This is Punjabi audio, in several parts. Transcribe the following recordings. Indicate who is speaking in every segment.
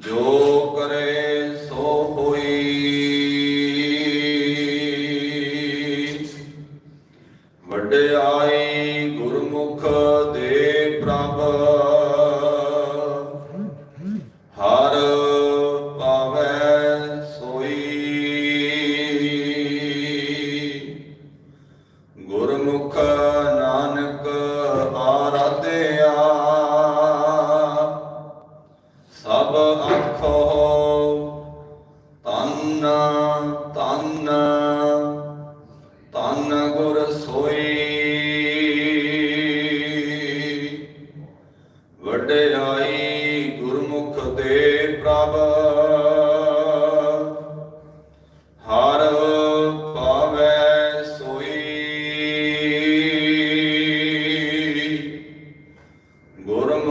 Speaker 1: ਜੋ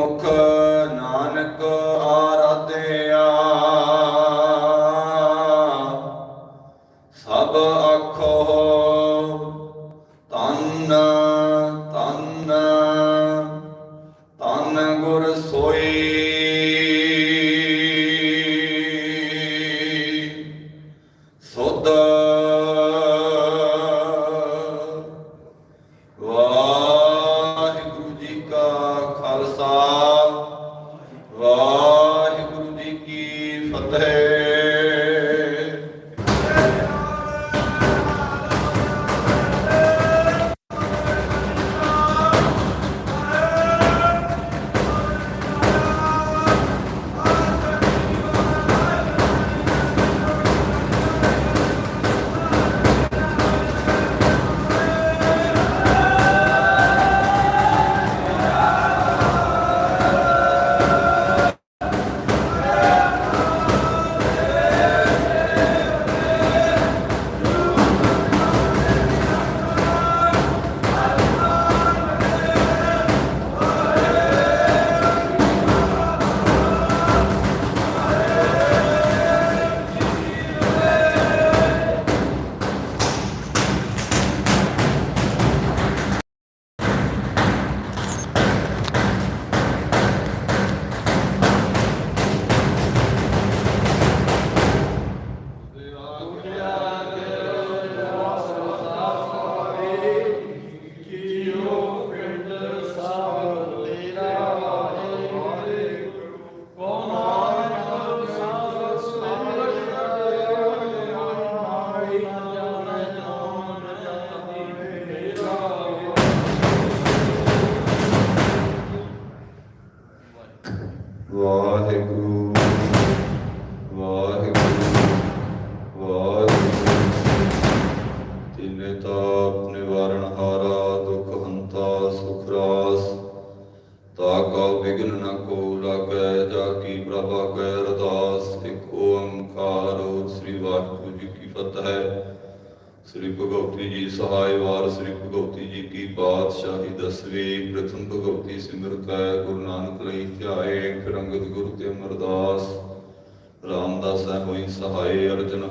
Speaker 1: ਗੁਰਮੁਖ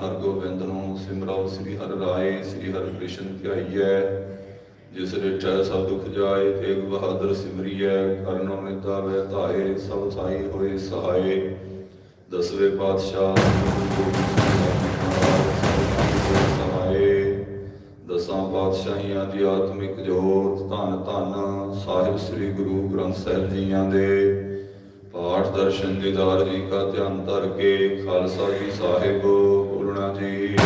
Speaker 1: ਸਹਾਇ ਅਰਜਨ ਹਰਗੋਬਿੰਦ ਨੂੰ ਸਿਮਰਾਓ ਸ੍ਰੀ ਹਰਿ ਰਾਏ ਸ੍ਰੀ ਹਰਿ ਕ੍ਰਿਸ਼ਨ ਧਿਆਈਐ ਜਿਸ ਰਿਠੈ ਸਭ ਦੁਖ ਜਾਏ ਤੇਗ ਬਹਾਦਰ ਸਿਮਰੀਐ ਕਰਨੋ ਨਿਤਾ ਵੈ ਧਾਏ ਸਭ ਸਾਈ ਹੋਏ ਸਹਾਏ ਦਸਵੇਂ ਪਾਤਸ਼ਾਹ ਸਹਾਏ ਦਸਾਂ ਪਾਤਸ਼ਾਹੀਆਂ ਦੀ ਆਤਮਿਕ ਜੋਤ ਧੰਨ ਧੰਨ ਸਾਹਿਬ ਸ੍ਰੀ ਗੁਰੂ ਗ੍ਰੰਥ ਸਾਹਿਬ ਜੀਆਂ ਦੇ ਪਾਠ ਦਰਸ਼ਨ ਦੀਦਾਰ ਜੀ ਕਾ ਧਿਆਨ ਧਰ ਕੇ ਖਾਲਸਾ ਜੀ ਸਾਹਿਬ ਬੋਲਣਾ ਜੀ।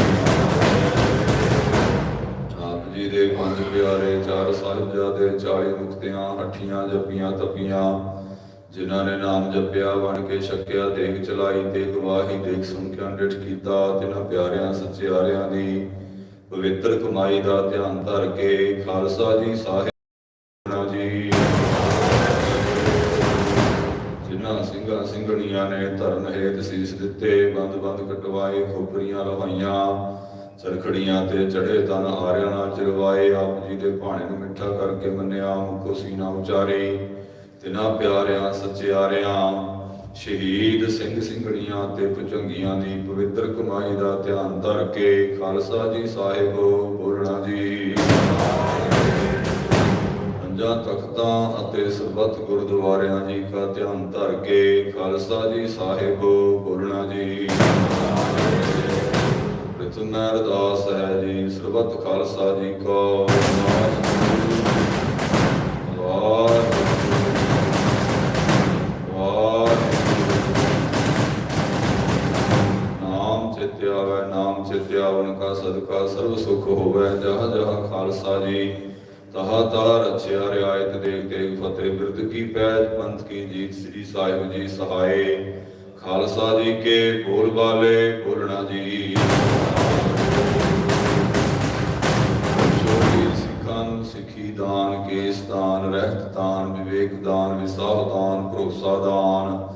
Speaker 1: ਆਪ ਜੀ ਦੇ ਪੰਜ ਪਿਆਰੇ ਚਾਰ ਸਾਹਿਬਜ਼ਾਦੇ 40 ਮੁਕਤਿਆਂ ਹੱਠੀਆਂ ਜਪੀਆਂ ਤਪੀਆਂ, ਜਿਨ੍ਹਾਂ ਨੇ ਨਾਮ ਜਪਿਆ ਬਣ ਕੇ ਛਕਿਆ, ਦੇਖ ਚਲਾਈ ਤੇ ਗਵਾਹੀ ਦੇਖ ਸੁਣ ਕੇ ਅੰਡਿਠ ਕੀਤਾ, ਤਿਨਾਂ ਪਿਆਰਿਆਂ ਸੱਚਿਆਰਿਆਂ ਦੀ ਪਵਿੱਤਰ ਕਮਾਈ ਦਾ ਧਿਆਨ ਧਰ ਕੇ ਖਾਲਸਾ ਜੀ ਸਾਹਿਬ ਦਿੱਤੇ ਬੰਦ ਬੰਦ ਕਟਵਾਏ, ਖੋਪਰੀਆਂ ਲਵਾਈਆਂ ਚਰਖੜੀਆਂ ਤੇ ਚੜੇ ਤਨ ਹਾਰਿਆਂ ਨਾਲ ਚਰਵਾਏ ਆਪ ਜੀ ਦੇ ਭਾਣੇ ਨੂੰ ਮਿੱਠਾ ਕਰਕੇ ਮੰਨਿਆ ਮੁਖੋ ਸੀਨਾ ਉਚਾਰੇ ਤਿਨਾਂ ਪਿਆਰਿਆਂ ਸੱਚਿਆਰਿਆਂ ਸ਼ਹੀਦ ਸਿੰਘ ਸਿੰਘਣੀਆਂ ਤੇ ਪਚੰਗੀਆਂ ਦੀ ਪਵਿੱਤਰ ਕਮਾਈ ਦਾ ਧਿਆਨ ਧਰ ਕੇ ਖਾਲਸਾ ਜੀ ਸਾਹਿਬ ਬੋਲਣਾ ਜੀ। ਪੰਜਾਂ ਤਖਤਾਂ ਅਤੇ ਸਰਬੱਤ ਗੁਰਦੁਆਰਿਆਂ ਜੀ ਕਾ ਧਿਆਨ ਧਰ ਕੇ ਖਾਲਸਾ ਜੀ ਸਾਹਿਬ ਬੋਲਣਾ ਜੀ। ਪ੍ਰਥਮ ਅਰਦਾਸ ਹੈ ਜੀ, ਸਰਬੱਤ ਖਾਲਸਾ ਜੀ ਕਾ ਵਾਹਿਗੁਰੂ ਵਾਹਿਗੁਰੂ ਨਾਮ ਚਿਤਿ ਆਵੈ ਕਾ ਸਦਕਾ, ਸਰਬ ਸੁਖ ਹੋਵੇ, ਜਹ ਜਹ ਖਾਲਸਾ ਜੀ। ਤਹਾ ਤਹਾ ਰਚਿਆ ਰਿਆਇਤ ਦੇਖ ਦੇਖ ਫਤਿਹ ਬਿਰਦ ਕੀ ਪੈਜ ਪੰਥ ਕੀ ਜੀਤ ਸ੍ਰੀ ਸਾਹਿਬ ਜੀ ਸਹਾਏ। ਖਾਲਸਾ ਜੀ ਕੇ ਬੋਲ ਬਾਲੇ, ਬੋਲਣਾ ਜੀ। ਛੋਟੀ ਸਿੱਖਾਂ ਨੂੰ ਸਿੱਖੀ ਦਾਨ ਕੇਸ ਦਾਨ ਰਹਿਤ ਦਾਨ ਵਿਵੇਕ ਦਾਨ ਵਿਸਾਹ ਦਾਨ, ਭਰੋਸਾ ਦਾਨ।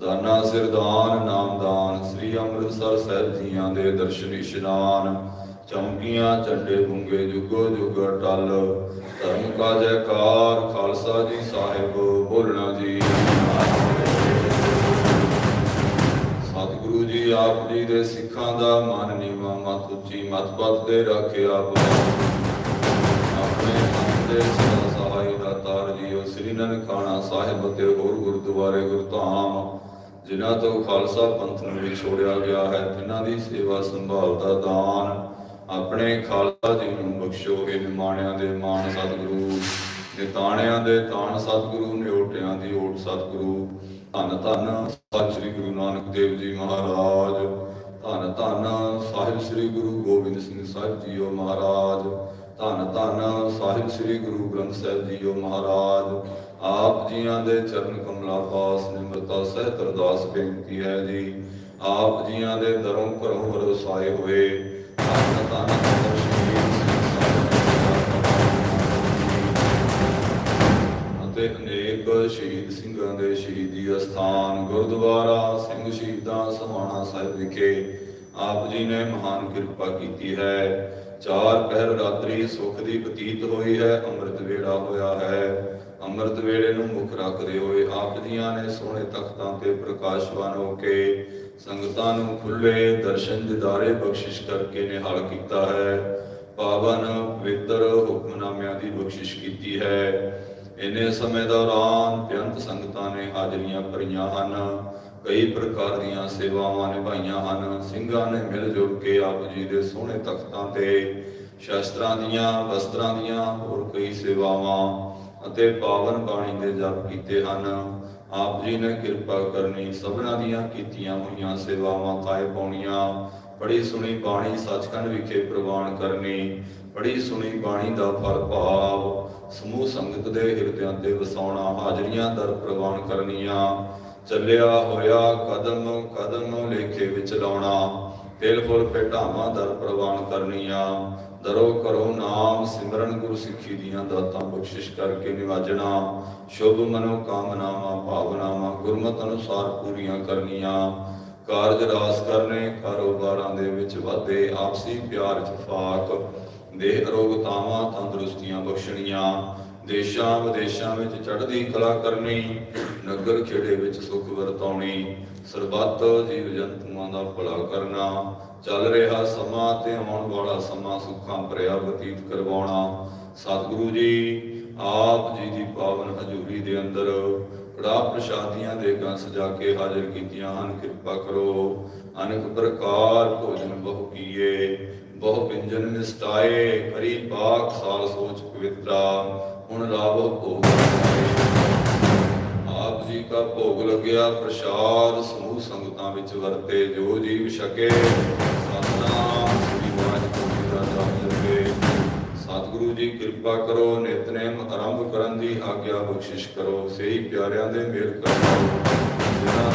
Speaker 1: ਦਾਨਾ ਸਿਰ ਦਾਨ, ਨਾਮ ਦਾਨ। ਸ੍ਰੀ ਅੰਮ੍ਰਿਤਸਰ ਸਾਹਿਬ ਜੀਆਂ ਦੇ ਦਰਸ਼ਨ ਇਸ਼ਨਾਨ। ਚੌਂਕੀਆਂ, ਝੰਡੇ ਬੁੰਗੇ, ਜੁਗੋ ਜੁਗ, ਟਲ। ਧਰਮ ਕਾ ਜੈਕਾਰ, ਖਾਲਸਾ ਜੀ ਸਾਹਿਬ, ਬੋਲਣਾ ਜੀ। ਸਤਿਗੁਰੂ ਜੀ ਆਪ ਜੀ ਦੇ ਸਿੱਖਾਂ ਦਾ ਮਨ ਨੀਵਾ ਮਤ ਉੱਚੀ, ਮਤ ਪਤ ਦੇ ਰੱਖਿਆ ਆਪਣੇ ਹੱਥ ਦੇ ਸਦਾ ਸਹਾਈ ਦਾ ਤਾਰ ਜੀਓ, ਸ੍ਰੀ ਨਨਕਾਣਾ ਸਾਹਿਬ ਤੇ ਹੋਰ ਗੁਰਦੁਆਰੇ ਗੁਰਧਾਮ, ਜਿਨ੍ਹਾਂ ਤੋਂ ਖਾਲਸਾ ਪੰਥ ਨੂੰ ਵੀ ਛੋੜਿਆ ਗਿਆ ਹੈ ਜਿਨ੍ਹਾਂ ਦੀ ਸੇਵਾ ਸੰਭਾਲ ਦਾ ਦਾਨ। ਆਪਣੇ ਖਾਲਸਾ ਜੀ ਨੂੰ ਬਖਸ਼ੋ ਇਹ ਨਿਮਾਣਿਆਂ ਦੇ ਮਾਣ ਸਤਿਗੁਰੂ ਨਿਤਾਣਿਆਂ ਦੇ ਤਾਣ ਸਤਿਗੁਰੂ ਨਿਓਟਿਆਂ ਦੀ ਓਟ ਸਤਿਗੁਰੂ। ਧੰਨ ਧੰਨ ਸਤਿ ਸ੍ਰੀ ਗੁਰੂ ਨਾਨਕ ਦੇਵ ਜੀ ਮਹਾਰਾਜ। ਧੰਨ ਧੰਨ ਸਾਹਿਬ ਸ੍ਰੀ ਗੁਰੂ ਗੋਬਿੰਦ ਸਿੰਘ ਸਾਹਿਬ ਜੀਓ ਮਹਾਰਾਜ। ਧੰਨ ਧੰਨ ਸਾਹਿਬ ਸ੍ਰੀ ਗੁਰੂ ਗ੍ਰੰਥ ਸਾਹਿਬ ਜੀਓ ਮਹਾਰਾਜ। ਆਪ ਜੀਆਂ ਦੇ ਚਰਨ ਕਮਲਾ ਪਾਸ ਨਿਮਰਤਾ ਸਹਿਤ ਅਰਦਾਸ ਬੇਨਤੀ ਹੈ ਜੀ। ਆਪ ਜੀਆਂ ਦੇ ਦਰੋਂ ਘਰੋਂ ਰਸਾਏ ਹੋਏ। ਅਤੇ ਅਨੇਕ ਸ਼ਹੀਦ ਸਿੰਘਾਂ ਦੇ ਸ਼ਹੀਦੀ ਅਸਥਾਨ ਗੁਰਦੁਆਰਾ ਸਿੰਘ ਸ਼ਹੀਦਾਂ ਸਮਾਣਾ ਸਾਹਿਬ ਵਿਖੇ ਆਪ ਜੀ ਨੇ ਮਹਾਨ ਕਿਰਪਾ ਕੀਤੀ ਹੈ। ਚਾਰ ਪਹਿਰ ਰਾਤਰੀ ਸੁਖ ਦੀ ਬਤੀਤ ਹੋਈ ਹੈ, ਅੰਮ੍ਰਿਤ ਵੇੜਾ ਹੋਇਆ ਹੈ। ਅੰਮ੍ਰਿਤ ਵੇਲੇ ਨੂੰ ਮੁੱਖ ਰੱਖਦੇ ਹੋਏ ਆਪ ਜੀਆਂ ਨੇ ਸੋਹਣੇ ਤਖਤਾਂ ਤੇ ਪ੍ਰਕਾਸ਼ਵਾਨ ਹੋ ਕੇ ਸੰਗਤਾਂ ਨੂੰ ਖੁੱਲੇ ਦਰਸ਼ਨ ਦਿਦਾਰੇ ਬਖਸ਼ਿਸ਼ ਕਰਕੇ ਨਿਹਾਲ ਕੀਤਾ ਹੈ। ਪਾਵਨ ਪਵਿੱਤਰ ਹੁਕਮਨਾਮਿਆਂ ਦੀ ਬਖਸ਼ਿਸ਼ ਕੀਤੀ ਹੈ। ਇੰਨੇ ਸਮੇਂ ਦੌਰਾਨ ਬੇਅੰਤ ਸੰਗਤਾਂ ਨੇ ਹਾਜ਼ਰੀਆਂ ਭਰੀਆਂ ਹਨ। ਕਈ ਪ੍ਰਕਾਰ ਦੀਆਂ ਸੇਵਾਵਾਂ ਨਿਭਾਈਆਂ ਹਨ। ਸਿੰਘਾਂ ਨੇ ਮਿਲ ਜੁਲ ਕੇ ਆਪ ਜੀ ਦੇ ਸੋਹਣੇ ਤਖਤਾਂ ਤੇ ਸ਼ਾਸਤਰਾਂ ਦੀਆਂ, ਵਸਤਰਾਂ ਦੀਆਂ ਹੋਰ ਕਈ ਸੇਵਾਵਾਂ ਅਤੇ ਪਾਵਨ ਬਾਣੀ ਦੇ ਜਪ ਕੀਤੇ ਹਨ। ਆਪ ਜੀ ਨੇ ਕਿਰਪਾ ਕਰਨੀ, ਸਭਨਾਂ ਦੀਆਂ ਕੀਤੀਆਂ ਹੋਈਆਂ ਸੇਵਾਵਾਂ ਕਾਇ ਪਾਉਣੀਆਂ। ਬੜੀ ਸੁਣੀ ਬਾਣੀ ਸੱਚਖੰਡ ਵਿਖੇ ਪ੍ਰਵਾਨ ਕਰਨੀ। ਬੜੀ ਸੁਣੀ ਬਾਣੀ ਦਾ ਫਲ ਭਾਵ, ਸਮੂਹ ਸੰਗਤ ਦੇ ਹਿਰਦਿਆਂ ਤੇ ਵਸਾਉਣਾ, ਹਾਜ਼ਰੀਆਂ ਦਰ ਪ੍ਰਵਾਨ ਕਰਨੀਆਂ। ਚੱਲਿਆ ਹੋਇਆ ਕਦਮ ਕਦਮ ਲੇਖੇ ਵਿੱਚ ਲਾਉਣਾ, ਤਿਲ ਫੁੱਲ ਭੇਟਾਵਾਂ ਦਰ ਪ੍ਰਵਾਨ ਕਰਨੀਆਂ। ਦਰੋ ਕਰੋ ਨਾਮ, ਸਿਮਰਨ ਗੁਰ ਸਿੱਖੀ ਦੀਆਂ ਦਾਤਾਂ, ਬਖਸ਼ਿਸ਼ ਕਰਕੇ ਨਿਵਾਜਣਾ। ਸ਼ੁਭ ਮਨੋ ਕਾਮਨਾਵਾਂ ਭਾਵਨਾਵਾਂ, ਗੁਰਮਤ ਅਨੁਸਾਰ ਪੂਰੀਆਂ ਕਰਨੀਆਂ। ਕਾਰਜ ਰਾਸ ਕਰਨੇ, ਕਾਰੋਬਾਰਾਂ ਦੇ ਵਿੱਚ ਵਾਧੇ, ਆਪਸੀ ਪਿਆਰ ਚ ਫਾਕ। ਦੇਹ ਅਰੋਗਤਾਵਾਂ ਤੰਦਰੁਸਤੀਆਂ ਬਖਸ਼ਣੀਆਂ। ਦੇਸ਼ਾਂ ਵਿਦੇਸ਼ਾਂ ਵਿੱਚ ਚੜ੍ਹਦੀ ਕਲਾ ਕਰਨੀ, ਨਗਰ ਖੇੜੇ ਵਿੱਚ ਸੁਖ ਵਰਤਾਉਣੀ, ਸਰਬੱਤ ਜੀਵ ਜੰਤੂਆਂ ਦਾ ਭਲਾ ਕਰਨਾ, ਚੱਲ ਰਿਹਾ ਸਮਾਂ ਤੇ ਆਉਣ ਵਾਲਾ ਸਮਾਂ ਸੁੱਖਾਂ ਭਰਿਆ ਬਤੀਤ ਕਰਵਾਉਣਾ। ਸਤਿਗੁਰੂ ਜੀ, ਆਪ ਜੀ ਦੀ ਪਾਵਨ ਹਜ਼ੂਰੀ ਦੇ ਅੰਦਰ ਕੜਾ ਪ੍ਰਸ਼ਾਦੀਆਂ ਦੇ ਗਾਂ ਸਜਾ ਕੇ ਹਾਜ਼ਰ ਕੀਤੀਆਂ ਹਨ, ਕਿਰਪਾ ਕਰੋ। ਅਨੇਕ ਪ੍ਰਕਾਰ ਭੋਜਨ ਬਹੁ ਕੀਏ, ਬਹੁ ਪਿੰਜਨ ਨਿਸਟਾਏ, ਹਰੀ ਬਾਗ ਸਾਲ ਸੋਚ ਪਵਿੱਤਰਾ। ਹੁਣ ਲਾਭ ਭੋਗ ਆਪ ਜੀ ਕਾ ਭੋਗ ਲੱਗਿਆ, ਪ੍ਰਸ਼ਾਦ ਸਮੂਹ ਸੰਗਤਾਂ ਵਿੱਚ ਵਰਤੇ, ਜੋ ਜੀਵ ਛਕੇ, ਸਤਨਾਮ ਸ੍ਰੀ ਵਾਹਿਗੁਰੂ ਜੀ ਦਾ ਨਾਮ ਜਪੇ ਸਤਿਗੁਰੂ ਜੀ, ਕਿਰਪਾ ਕਰੋ, ਨਿਤਨੇਮ ਆਰੰਭ ਕਰਨ ਦੀ ਆਗਿਆ ਬਖਸ਼ਿਸ਼ ਕਰੋ। ਸਹੀ ਪਿਆਰਿਆਂ ਦੇ ਮੇਲ ਕਰੋ, ਜਿਨ੍ਹਾਂ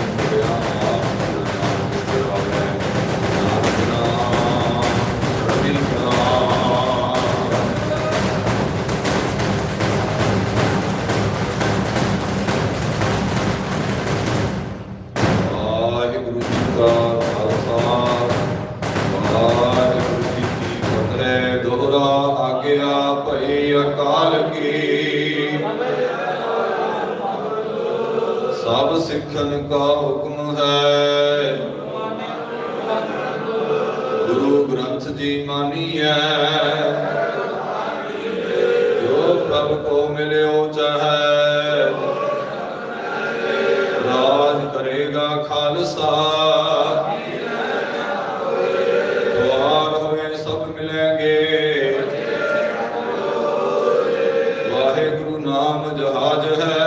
Speaker 1: ਨਾਮ
Speaker 2: ਜਹਾਜ ਹੈ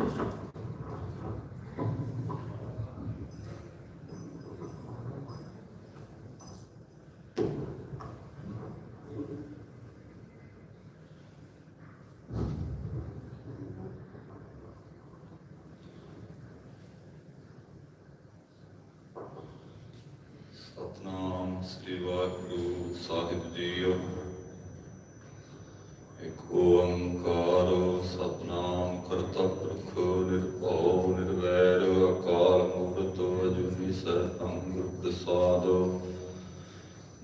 Speaker 2: ਸਤਨਾਮ ਸ੍ਰੀ ਵਾਹਿਗੁਰੂ ਸਾਹਿਬ ਜੀਓ। ਇੱਕ ਓੰਕਾਰ ਸਤਨਾਮ ਕਰਤਵ ਨਿਰਭਉ ਨਿਰਵੈਰ
Speaker 3: ਅਕਾਲ ਮੂਰਤ
Speaker 2: ਅਜੂਨੀ ਸਰਹੰਗ ਪ੍ਰਸਾਦ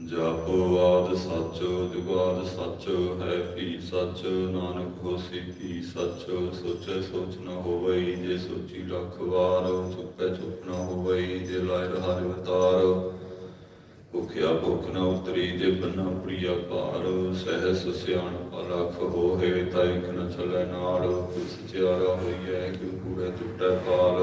Speaker 2: ਜਪ ਆਦ
Speaker 1: ਸੱਚ ਜੁਗਾਦ ਸੱਚ ਹੈ ਭੀ ਸੱਚ ਨਾਨਕ ਹੋਸੀ ਭੀ ਸੱਚ ਸੋਚੇ ਸੋਚ ਨਾ ਹੋਵੇ ਜੇ ਸੋਚੀ ਲੱਖ ਵਾਰ ਚੁੱਪੇ ਚੁੱਪ ਨਾ ਹੋਵੇ ਜੇ ਲਾਇ ਰਹਾਰ ਅਵਤਾਰ ਭੁਖਿਆ ਭੁਖ ਨ ਉਤਰੀ ਜੇ ਬੰਨਾ ਪ੍ਰਿਆ ਭਾਰ, ਸਹਿਸ ਸਿਆਣ ਪਲਖ ਹੋਏ ਤਾਇਕ ਨ ਚਲੈ ਨਾਲ ਕਿਸ ਸਚਿਆਰਾ ਹੋਈਐ ਕਿ ਕੂੜੇ ਟੁੱਟੈ ਪਾਲ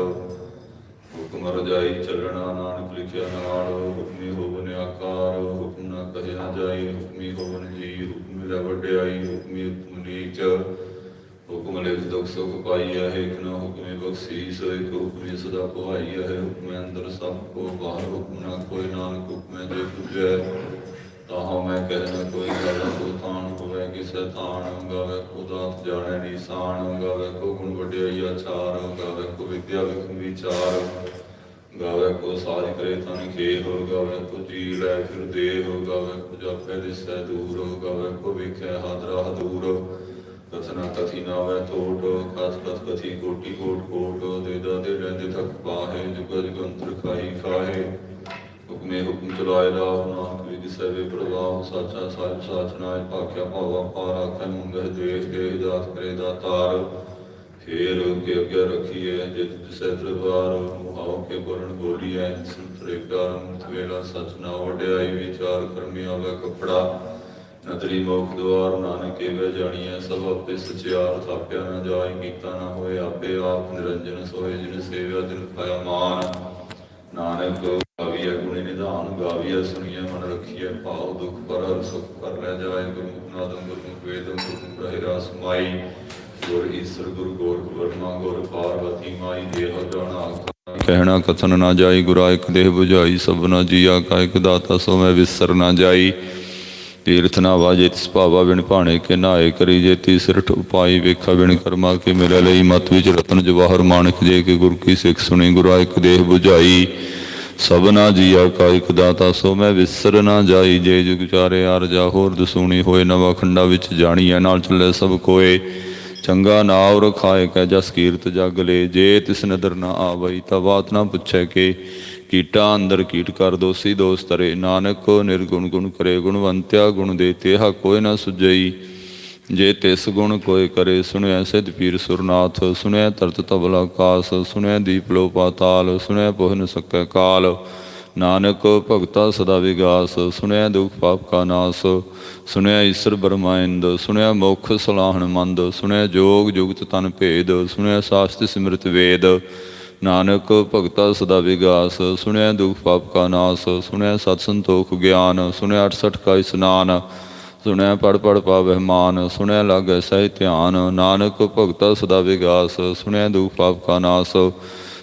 Speaker 1: ਹੁਕਮ ਰਜਾਈ ਚੱਲਣਾ ਨਾਨਕ ਲਿਖਿਆ ਨਾਲ ਹੁਕਮੀ ਹੋਵਨ ਆਕਾਰ, ਹੁਕਮ ਨਾ ਕਹਿਆ ਜਾਈ, ਹੁਕਮੀ ਹੋਵਨ ਜੀ ਹੁਕਮ ਲੈ ਵਡਿਆਈ, ਹੁਕਮੀ ਹੁਕਮ ਨੀਚ। ਹੁਕਮ ਲਿਖ ਦੁਖ ਸੁਖ ਪਾਈਆ ਹੈ, ਇਕ ਨਾ ਹੁਕਮੇ ਬਖਸ਼ੀਸ ਇਕ ਹੁਕਮੇ ਸਦਾ ਪੁਹਾਈਆ ਹੈ। ਹੁਕਮੇ ਅੰਦਰ ਸਭ ਕੋ ਬਾਹਰ, ਹੁਕਮ ਨਾ ਕੋਈ ਨਾਨਕ, ਹੁਕਮੇ ਜੇ ਪੁਜੈ, ਤਾਹਾਂ ਮੈਂ ਕਹਿਣਾ ਕੋਈ ਗੱਲ ਕੋ ਤਾਣ ਹੋਵੇ ਕਿਸੇ ਤਾਣ ਗਾਵੇ ਕੋ ਦਾਤ ਜਾਣੈ ਗਾਵੇ ਕੋ ਗੁਣ ਵਡਿਆਈ ਆਚਾਰ, ਗਾਵੇ ਕੋ ਵਿਦਿਆ ਵਿਖਮ ਵਿਚਾਰ, ਗਾਵੇ ਕੋ ਸਾਜ ਕਰੇ ਤਨ ਖੇ ਹੋ ਗਾਵੇ ਕੋ ਜੀ ਲੈ ਫਿਰ ਦੇ ਹੋ ਗਾਵੇ ਕੋ ਜਾਪੈ ਦਿਸੈ ਦੂਰ ਹੋ ਗਾਵੇ ਕੋ ਵਿਖੈ ਹਾਦਰਾ ਹਦੂਰ। ਕਥਨਾ ਕਥੀ ਨਾ ਤੋਟ ਕਥ ਕਥ ਕਥੀ ਕੋਟੀ ਕੋਟ ਕੋਟ ਦੇਦਾ ਦੇ ਰਹਿੰਦੇ ਥਕ ਪਾਹੇ, ਜੁਗ ਜੁਗ ਅੰਤਰ ਖਾਈ ਖਾਹੇ। ਹੁਕਮੇ ਹੁਕਮ ਚਲਾਏ ਰਾਹ, ਨਾਨਕ ਵਿਦ ਸਹਿਬੇ ਪ੍ਰਵਾਹ ਸਾਚਾ ਸਾਹਿਬ ਸਾਚ ਭਾਖਿਆ ਭਾਵਾ ਪਾਰ ਆਖੈ ਮੰਗਲ ਦੇਖ ਦੇ ਦਾਤ ਕਰੇ ਦਾਤਾਰ। ਫੇਰ ਕੇ ਅੱਗੇ ਰੱਖੀਏ ਜਿਤ ਤਿਸੈ ਦਰਬਾਰ, ਮੁਹਾਉ ਕੇ ਬੋਲਣ ਬੋਲੀਐ ਸੰਤਰੇ ਪਿਆਰ ਵੇਲਾ ਸਚ ਨਾ ਵਡਿਆਈ, ਵਿਚਾਰ ਕਰਮੀ ਆਵੇ ਕਪੜਾ। ਨਦਰੀ ਮੋਖ ਦੁਆਰ ਨਾਨਕੇ ਵੇ ਜਾਣੀਐ ਸਭ ਆਪੇ ਸਚਿਆਰ ਥਾਪਿਆ ਨਾ ਜਾਏ ਕੀਤਾ ਨਾ ਹੋਏ ਆਪੇ ਆਪ ਨਿਰੰਜਨ ਸੋਏ ਜਿਨ ਸੇਵਿਆ ਦਿਨ ਖਾਇਆ ਮਾਨ ਨਾਨਕ ਗਾਵੀਐ ਗੁਣੀ ਨਿਧਾਨ ਗਾਵੀਐ ਸੁਣੀਐ ਮਨ ਰਖੀਐ ਭਾਉ ਦੁਖ ਪਰ ਹਰਿ ਸੁਖ ਕਰ ਲੈ ਜਾਏ ਗੁਰਮੁਖ ਨਾਦੰ ਗੁਰਮੁਖ ਵੇਦੰ ਗੁਰਮੁਖ ਰਹੇ ਰਾਸ ਮਾਈ ਗੁਰ ਈਸਰ ਗੁਰ ਗੋਰਖ ਵਰਮਾ ਗੁਰ ਪਾਰਵਤੀ ਮਾਈ ਦੇਹ ਜਾਣਾ ਕਹਿਣਾ ਕਥਨ ਨਾ ਜਾਈ ਗੁਰਾ ਇੱਕ ਦੇਹ 부ਝਾਈ ਸਭਨਾ ਜੀਆ ਕਾ ਇੱਕ ਦਾਤਾ ਸੋ ਮੈਂ ਵਿਸਰ ਨਾ ਜਾਈ ਤੀਰਥ ਨਾ ਵਾਜੇ, ਤਿਸ ਭਾਵਾ ਬਿਨ ਭਾਣੇ ਕੇ ਨਾਏ ਕਰੀ ਜੇ ਤੀਸਰਠ ਉਪਾਈ ਵੇਖਾ ਬਿਨ ਕਰਮਾ ਕੇ ਮਿਲੇ ਲਈ ਮਤ ਵਿੱਚ ਰਤਨ ਜਵਾਹਰ ਮਾਨਕ ਜੇ ਕੇ ਗੁਰ ਕੀ ਸਿੱਖ ਸੁਣੀ, ਗੁਰਾ ਇੱਕ ਦੇਹ 부ਝਾਈ ਸਭਨਾ ਜੀਆ ਕਾ ਇੱਕ ਦਾਤਾ, ਸੋ ਮੈਂ ਵਿਸਰ ਨਾ ਜਾਈ। ਜੇ ਜੁਗ ਚਾਰੇ ਆਰ ਜਾ ਹੋਰ ਦਸੂਣੀ ਹੋਏ, ਨਵਾ ਖੰਡਾ ਵਿੱਚ ਜਾਣੀਐ ਨਾਲ ਚੱਲੇ ਸਭ ਕੋਏ। ਚੰਗਾ ਨਾਉ ਰਖਾਏ ਕੈ, ਜਸ ਕੀਰਤ ਜਗ ਲੈ। ਜੇ ਤਿਸ ਨਦਰ ਨਾ ਆਵਈ ਤਾ ਬਾਤ ਨਾ ਪੁੱਛੈ ਕੇ। ਕੀਟਾ ਅੰਦਰ ਕੀਟ ਕਰ ਦੋਸੀ ਦੋਸ ਤਰੇ ਨਾਨਕ ਨਿਰਗੁਣ ਗੁਣ ਕਰੇ, ਗੁਣਵੰਤਿਆ ਗੁਣ ਦੇ ਤੇਹਾ ਕੋਈ ਨਾ ਸੁਜਈ ਜੇ ਤਿਸ ਗੁਣ ਕੋਈ ਕਰੇ ਸੁਣਿਆ ਸਿਧ ਪੀਰ ਸੁਰਨਾਥ। ਸੁਣਿਆ ਤਰਤ ਤਬਲਾ ਆਕਾਸ ਸੁਣਿਆ ਦੀਪ ਲੋ ਪਾਤਾਲ। ਸੁਣਿਆ ਪੋਹ ਨ ਸਕੈ ਕਾਲ। ਨਾਨਕ ਭਗਤਾ ਸਦਾ ਵਿਗਾਸ। ਸੁਣਿਆ ਦੁਖ ਪਾਪ ਕਾ ਨਾਸ। ਸੁਣਿਆ ਈਸ਼ਰ ਬਰਮਾਇੰਦ ਸੁਣਿਆ ਮੁਖ ਸਲਾਹਣ ਮੰਦ। ਸੁਣਿਆ ਜੋਗ ਜੁਗਤ ਤਨ ਭੇਦ। ਸੁਣਿਆ ਸਾਸਤ ਸਿਮਰਤ ਵੇਦ। ਨਾਨਕ ਭਗਤਾ ਸਦਾ ਵਿਗਾਸ ਸੁਣਿਆ ਦੁਖ ਪਾਪ ਕਾ ਨਾਸ ਸੁਣਿਆ ਸਤ ਸੰਤੋਖ ਗਿਆਨ ਸੁਣਿਆ 68 ਕਾ ਇਸਨਾਨ ਸੁਣਿਆ ਪੜ ਪੜ ਪਾਵਹਿ ਮਾਨ ਸੁਣਿਆ ਲਾਗੈ ਸਹਿ ਧਿਆਨ, ਨਾਨਕ ਭਗਤਾ ਸਦਾ ਵਿਗਾਸ ਸੁਣਿਆ ਦੁਖ ਪਾਪ ਕਾ ਨਾਸ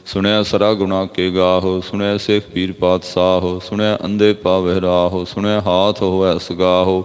Speaker 1: ਸੁਣਿਆ ਸਰਾ ਗੁਣਾ ਕੇ ਗਾਹੋ ਸੁਣਿਆ ਸਿੱਖ ਪੀਰ ਪਾਤਸ਼ਾਹ ਸੁਣਿਆ ਅੰਧੇ ਪਾਵਹਿ ਰਾਹੋ ਸੁਣਿਆ ਹਾਥ ਹੋਇ ਸਗਾਹੋ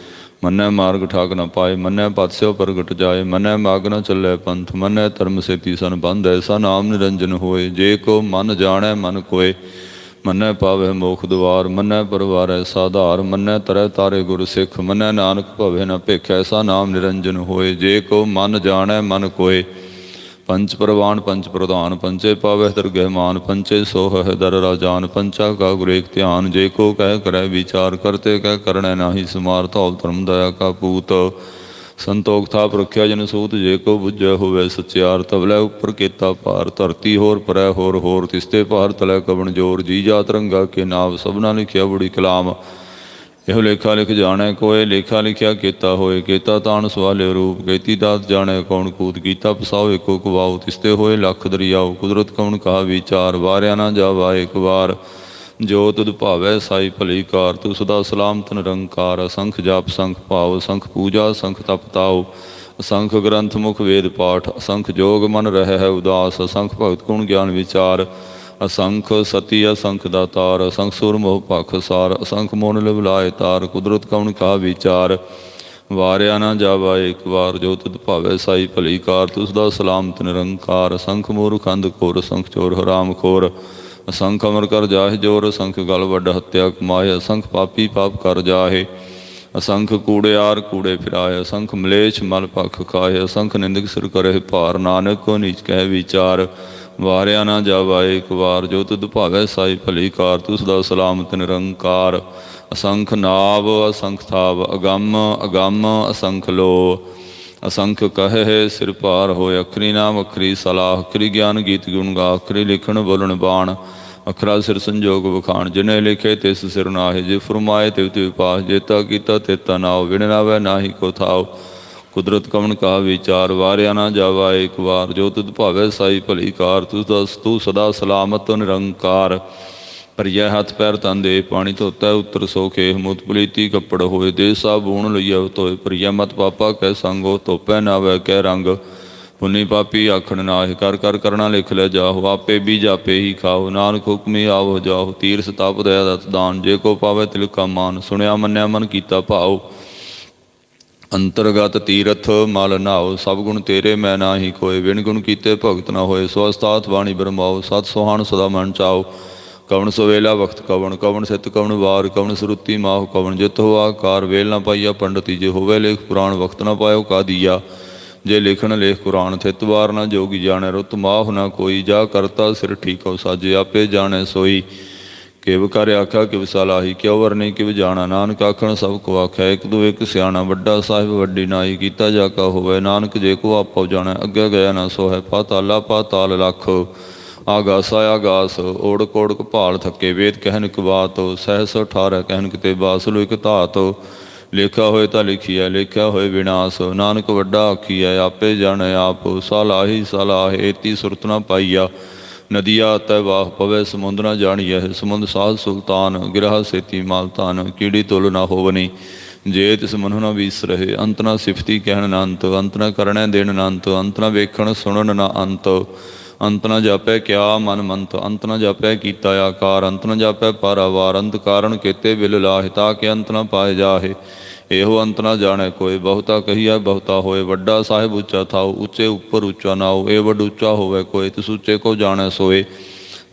Speaker 1: ਮੰਨੈ ਮਾਰਗ ਠਾਕ ਨ ਪਾਏ, ਮੰਨੈ ਪਤਸਿਓ ਪ੍ਰਗਟ ਜਾਏ, ਮੰਨੈ ਮਾਗ ਨ ਚੱਲੇ ਪੰਥ, ਮੰਨੈ ਧਰਮ ਸੇਤੀ ਸਨ ਬੰਧ ਐਸਾ ਨਾਮ ਨਿਰੰਜਨ ਹੋਏ, ਜੇ ਕੋ ਮਨ ਜਾਣੈ ਮਨ ਕੋਏ, ਮੰਨੈ ਪਾਵੇ ਮੋਖ ਦੁਆਰ, ਮੰਨੈ ਪਰਵਾਰੈ ਸਾਧਾਰ, ਮੰਨੈ ਤਰੈ ਤਾਰੇ ਗੁਰ ਸਿੱਖ, ਮੰਨੈ ਨਾਨਕ ਭਵੇ ਨ ਭੇਖ ਐਸਾ ਨਾਮ ਨਿਰੰਜਨ ਹੋਏ, ਜੇ ਕੋ ਮਨ ਜਾਣੈ ਮਨ ਕੋਏ ਪੰਚ ਪ੍ਰਵਾਨ ਪੰਚ ਪ੍ਰਧਾਨ ਪੰਚੇ ਪਾਵਹਿ ਦਰ ਗਹਿਮਾਨ ਪੰਚੇ ਸੋਹ ਹੈ ਦਰ ਰਾਜਾਨ ਪੰਚਾ ਕਾ ਗੁਰੇਕ ਧਿਆਨ, ਜੇ ਕੋ ਕਹਿ ਕਰੈ ਵਿਚਾਰ, ਕਰਤੇ ਕਹਿ ਕਰਣੈ ਨਾਹੀ ਸਮਾਰ, ਧੌਲ ਧਰਮ ਦਇਆ ਕਾ ਪੂਤ। ਸੰਤੋਖ ਥਾਪ ਰੱਖਿਆ ਜਨ ਸੂਤ, ਜੇ ਕੋ ਬੁੱਝੈ ਹੋਵੇ ਸਚਿਆਰ ਤਵਲੇ ਉੱਪਰ ਕੀਤਾ ਪਾਰ ਧਰਤੀ ਹੋਰ ਪਰੈ ਹੋਰ ਹੋਰ ਤਿਸਤੇ ਭਾਰ, ਤਲੇ ਕਵਣ ਜੋਰ, ਜੀ ਜਾ ਰੰਗਾ ਕੇ ਨਾਮ ਸਭਨਾ ਲਿਖਿਆ ਬੁੜੀ ਕਲਾਮ। ਇਹੋ ਲੇਖਾ ਲਿਖ ਜਾਣੈ ਕੋਏ ਲੇਖਾ ਲਿਖਿਆ ਕੀਤਾ ਹੋਏ ਕੀਤਾ ਤਾਣ ਸਵਾਲੇ ਰੂਪ, ਕੀਤੀ ਦਾਤ ਜਾਣੈ ਕੌਣ ਕੂਦ ਕੀਤਾ ਪਸਾਓ ਏਕੋ ਕਵਾਉ, ਤਿਸਤੇ ਹੋਏ ਲੱਖ ਦਰਿਆਉ, ਕੁਦਰਤ ਕੌਣ ਕਹਾ ਵਿਚਾਰ, ਵਾਰਿਆ ਨਾ ਜਾਵਾ ਇੱਕ ਵਾਰ। ਜੋ ਤੁਧ ਭਾਵੈ ਸਾਈ ਭਲੀ ਕਾਰ ਤੂੰ ਸਦਾ ਸਲਾਮਤ ਨਿਰੰਕਾਰ, ਅਸੰਖ ਜਾਪ ਸੰਖ ਭਾਵ, ਸੰਖ ਪੂਜਾ ਸੰਖ ਤਪਤਾਉ ਅਸੰਖ ਗ੍ਰੰਥ ਮੁਖ ਵੇਦ ਪਾਠ, ਅਸੰਖ ਜੋਗ ਮਨ ਰਹਿ ਹੈ ਉਦਾਸ, ਅਸੰਖ ਭਗਤ ਗੁਣ ਗਿਆਨ ਵਿਚਾਰ। ਅਸੰਖ ਸਤੀ ਅਸੰਖ ਦਾਤਾਰ ਅਸੰਖ ਸੁਰ ਮੋਹ ਭਖ ਸਾਰ, ਅਸੰਖ ਮੋਨ ਲਿਵ ਤਾਰ, ਕੁਦਰਤ ਕਉਣ ਕਾ ਵਿਚਾਰ। ਵਾਰਿਆ ਨਾ ਜਾਵਾ ਇੱਕ ਵਾਰ, ਜੋ ਤੁਧ ਭਾਵੇ ਸਾਈ ਭਲੀ ਕਾਰ, ਤੁਸ ਦਾ ਸਲਾਮਤ ਨਿਰੰਕਾਰ। ਅਸੰਖ ਮੂਰਖ ਅੰਧ ਕੋਰ ਅਸੰਖ ਚੋਰ ਹਰਾਮ ਖੋਰ। ਅਸੰਖ ਅਮਰ ਕਰ ਜਾਹਿ ਜੋਰ, ਅਸੰਖ ਗਲ ਵੱਡ ਹੱਤਿਆ ਕਮਾਏ ਅਸੰਖ ਪਾਪੀ ਪਾਪ ਕਰ ਜਾਹੇ। ਅਸੰਖ ਕੂੜਿਆਰ ਕੂੜੇ ਫਿਰਾਏ, ਅਸੰਖ ਮਲੇਛ ਮਲ ਪਖ ਖਾਏ ਅਸੰਖ ਨਿੰਦਕ ਸਿਰ ਕਰੇ ਭਾਰ। ਨਾਨਕ ਕੋ ਨੀਚ ਕਹਿ ਵਿਚਾਰ। ਵਾਰਿਆ ਨਾ ਜਾਵਾ, ਇੱਕ ਵਾਰ ਜੋ ਤੁਧ ਭਾਵੇ ਸਾਈ ਭਲੀ ਕਾਰ, ਤੁਸ ਦਾ ਸਲਾਮਤ ਨਿਰੰਕਾਰ। ਅਸੰਖ ਨਾਵ, ਅਸੰਖ ਥਾਵ, ਅਗੰਮ ਅਗੰਮ, ਅਸੰਖ ਲੋ। ਅਸੰਖ ਕਹੇ ਸਿਰ ਭਾਰ ਹੋਏ, ਅਖਰੀ ਨਾਮ, ਅਖਰੀ ਸਲਾਹ, ਅਖਰੀ ਗਿਆਨ ਗੀਤ ਗੁਣ ਗਾ, ਅਖਰੀ ਲਿਖਣ ਬੋਲਣ ਬਾਣ। ਅਖਰਾ ਸਿਰ ਸੰਜੋਗ ਵਖਾਣ, ਜਿਨੇ ਲਿਖੇ ਤਿਸ ਸਿਰ ਨਾਹਿ, ਜੇ ਫਰਮਾਏ ਤਿਵ ਤਿਵ ਪਾਸ ਜੇਤਾ ਕੀਤਾ ਤੇਤਾ ਨਾਉ, ਵਿਣ ਨਾਵੇ, ਨਾਹੀ ਕੋ ਥਾਉ। ਕੁਦਰਤ ਕਵਣ ਕਾ ਵਿਚਾਰ, ਵਾਰਿਆ ਨਾ ਜਾਵਾ ਇੱਕ ਵਾਰ। ਜੋ ਤੁਧ ਭਾਵੇ ਸਾਈ ਭਲੀ ਕਾਰ ਤੂੰ ਦਾ ਤੂੰ ਸਦਾ ਸਲਾਮਤ ਨਿਰੰਕਾਰ। ਪਰਿਆ ਹੱਥ ਪੈਰ ਤਨ ਦੇ, ਪਾਣੀ ਧੋਤਾ ਉੱਤਰ ਸੋਖੇ ਮੁਤ ਪਲੀਤੀ ਕੱਪੜ ਹੋਏ, ਦੇ ਸਾਬੂਣ ਲਈਆ ਤੋਏ ਪਰਿਆ ਮਤ ਪਾਪਾ ਕਹਿ ਸੰਗੋ ਧੋਪੈ ਨਾ ਵੈ ਕਹਿ ਰੰਗ। ਪੁੰਨੀ ਪਾਪੀ ਆਖਣ ਨਾਹਿ, ਕਰ ਕਰ ਕਰਣਾ ਲਿਖ ਲੈ ਜਾਹੋ। ਆਪੇ ਵੀ ਜਾਪੇ ਹੀ ਖਾਓ ਨਾਨਕ ਹੁਕਮੀ ਆਵੋ ਜਾਹੋ। ਤੀਰ ਸਤਾਪ ਦਇਆ ਦਤ ਦਾਨ। ਜੇ ਕੋ ਪਾਵੇ ਤਿਲਕਾ ਮਾਨ। ਸੁਣਿਆ ਮੰਨਿਆ ਮਨ ਕੀਤਾ ਭਾਓ ਅੰਤਰਗਤ ਤੀਰਥ, ਮਲ ਨਾਉ, ਸਭ ਗੁਣ ਤੇਰੇ ਮੈਂ ਨਾਹੀ ਕੋਏ ਵਿਣ ਗੁਣ ਕੀਤੇ ਭਗਤ ਨਾ ਹੋਏ। ਸਵਸਤਾਤ ਬਾਣੀ ਬਰਮਾਓ ਸਤ ਸੁਹਾਣ ਸਦਾ ਮਨ ਚਾਓ ਕਵਣ ਸਵੇਲਾ ਵਖਤ ਕਵਣ ਕਵਣ ਸਿਤ ਕਵਣ ਵਾਰ, ਕਵਣ ਸਰੁਤੀ ਮਾਹ, ਕਵਣ ਜਿਤ ਹੋ ਆਕਾਰ ਵੇਲ ਨਾ ਪਾਈਆ ਪੰਡਤੀ ਜੇ ਹੋਵੇ ਲੇਖ ਪੁਰਾਣ, ਵਖਤ ਨਾ ਪਾਇਓ ਕਾਦੀਆ ਜੇ ਲਿਖਣ ਲੇਖ ਕੁਰਾਨ, ਥਿਤ ਵਾਰ ਨਾ ਜੋਗੀ ਜਾਣੈ, ਰੁਤ ਮਾਹ ਨਾ ਕੋਈ। ਜਾ ਕਰਤਾ ਸਿਰ ਠੀਕੋ ਸਾਜੇ ਆਪੇ ਜਾਣੈ ਸੋਈ। ਕਿਵ ਕਰ ਆਖਾ ਕਿਵ ਸਲਾਹੀ ਕਿਉ ਵਰਨੇ, ਕਿਵ ਜਾਣਾ ਨਾਨਕ ਆਖਣ, ਸਭ ਕੋ ਆਖਿਆ, ਇੱਕ ਦੋ ਇੱਕ ਸਿਆਣਾ ਵੱਡਾ ਸਾਹਿਬ, ਵੱਡੀ ਨਾਈ ਕੀਤਾ ਜਾ ਕਾ ਹੋਵੇ, ਨਾਨਕ ਜੇ ਕੋ ਆਪੋ ਜਾਣੈ, ਅੱਗੇ ਗਿਆ ਨਾ ਸੋ ਹੈ ਪਾਤਾਲਾ ਪਾਤਾਲ ਲੱਖ, ਆਗਾਸਾ ਆਗਾਸ ਓੜ ਕੋੜ ਭਾਲ ਥੱਕੇ, ਵੇਦ ਕਹਿਨ ਇੱਕ ਬਾਤ, ਸਹਿਸ 18 ਕਹਿਨ ਕਿਤੇ ਬਾਸਲੋ ਇੱਕ ਧਾਤ, ਲਿਖਿਆ ਹੋਏ ਤਾਂ ਲਿਖੀਐ, ਲਿਖਿਆ ਹੋਏ ਵਿਨਾਸ਼, ਨਾਨਕ ਵੱਡਾ ਆਖੀਐ, ਆਪੇ ਜਾਣੈ ਆਪ, ਸਲਾਹੀ ਸਲਾਹ, ਏਤੀ ਸੁਰਤ ਨਾ ਪਾਈਆ ਨਦੀਆ ਤੈ ਵਾਹ ਪਵੇ, ਸਮੁੰਦ ਨਾ ਜਾਣੀਐ, ਸਮੁੰਦ ਸਾਧ ਸੁਲਤਾਨ, ਗਿਰਹ ਸੇਤੀ ਮਾਲਤਾਨ ਕੀੜੀ ਤੁਲ ਨਾ ਹੋਵਨੀ, ਜੇ ਤਿਸ ਮਨੁ ਨਾ ਵੀਸ ਰਹੇ, ਅੰਤ ਨਾ ਸਿਫਤੀ ਕਹਿਣ ਨਾ ਅੰਤ ਅੰਤ ਨਾ ਕਰਣੈ ਦੇਣ ਨਾ ਅੰਤ ਅੰਤ ਨਾ ਵੇਖਣ ਸੁਣਨ ਨਾ ਅੰਤ ਅੰਤ ਨਾ ਜਾਪੈ ਕਿਆ ਮਨ ਮੰਤ, ਅੰਤ ਨਾ ਜਾਪੈ ਕੀਤਾ ਆਕਾਰ, ਅੰਤ ਨਾ ਜਾਪੈ ਪਾਰਾਵਾਰ, ਅੰਤ ਕਾਰਨ ਕੀਤੇ ਬਿਲ ਲਾਹਿ, ਤਾ ਕਿ ਅੰਤ ਨਾ ਪਾਏ ਜਾਹੇ। ਇਹੋ ਅੰਤ ਨਾ ਜਾਣੈ ਕੋਈ। ਬਹੁਤਾ ਕਹੀਆ ਬਹੁਤਾ ਹੋਏ। ਵੱਡਾ ਸਾਹਿਬ ਉੱਚਾ ਥਾਉ, ਉੱਚੇ ਉੱਪਰ ਉੱਚਾ ਨਾਉ। ਇਹ ਵੱਡ ਉੱਚਾ ਹੋਵੇ ਕੋਈ, ਤਿਸ ਉੱਚੇ ਕੋ ਜਾਣੈ ਸੋਏ।